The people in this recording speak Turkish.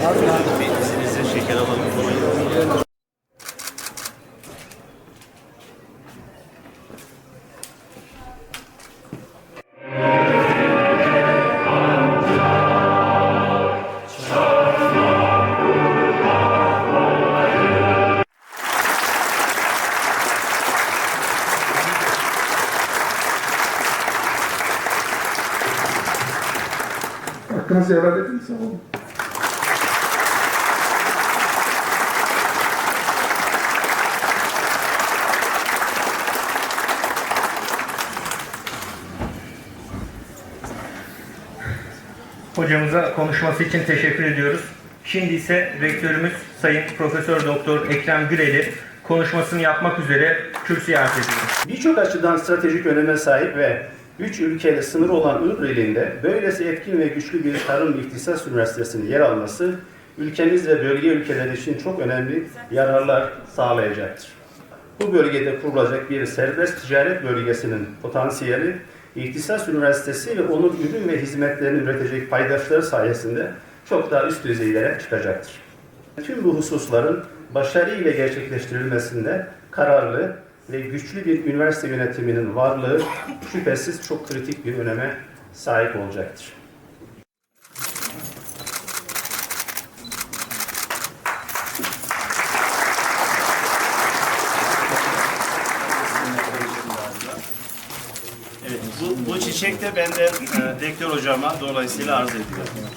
Kendinize şeker alalım. Hakkınızı helal edin sağ olun. Hocamıza konuşması için teşekkür ediyoruz. Şimdi ise rektörümüz Sayın Profesör Doktor Ekrem Güreli konuşmasını yapmak üzere kürsüye arz ediyor. Birçok açıdan stratejik öneme sahip ve üç ülkeyle sınırı olan Iğdır ilinde böylesi etkin ve güçlü bir tarım ihtisas üniversitesinin yer alması ülkemiz ve bölge ülkeleri için çok önemli yararlar sağlayacaktır. Bu bölgede kurulacak bir serbest ticaret bölgesinin potansiyeli İhtisas Üniversitesi ve onun ürün ve hizmetlerini üretecek paydaşları sayesinde çok daha üst düzeylere çıkacaktır. Tüm bu hususların başarıyla gerçekleştirilmesinde kararlı ve güçlü bir üniversite yönetiminin varlığı şüphesiz çok kritik bir öneme sahip olacaktır. Evet, bu, bu çiçek de benden e, rektör hocama dolayısıyla arz ediyorum.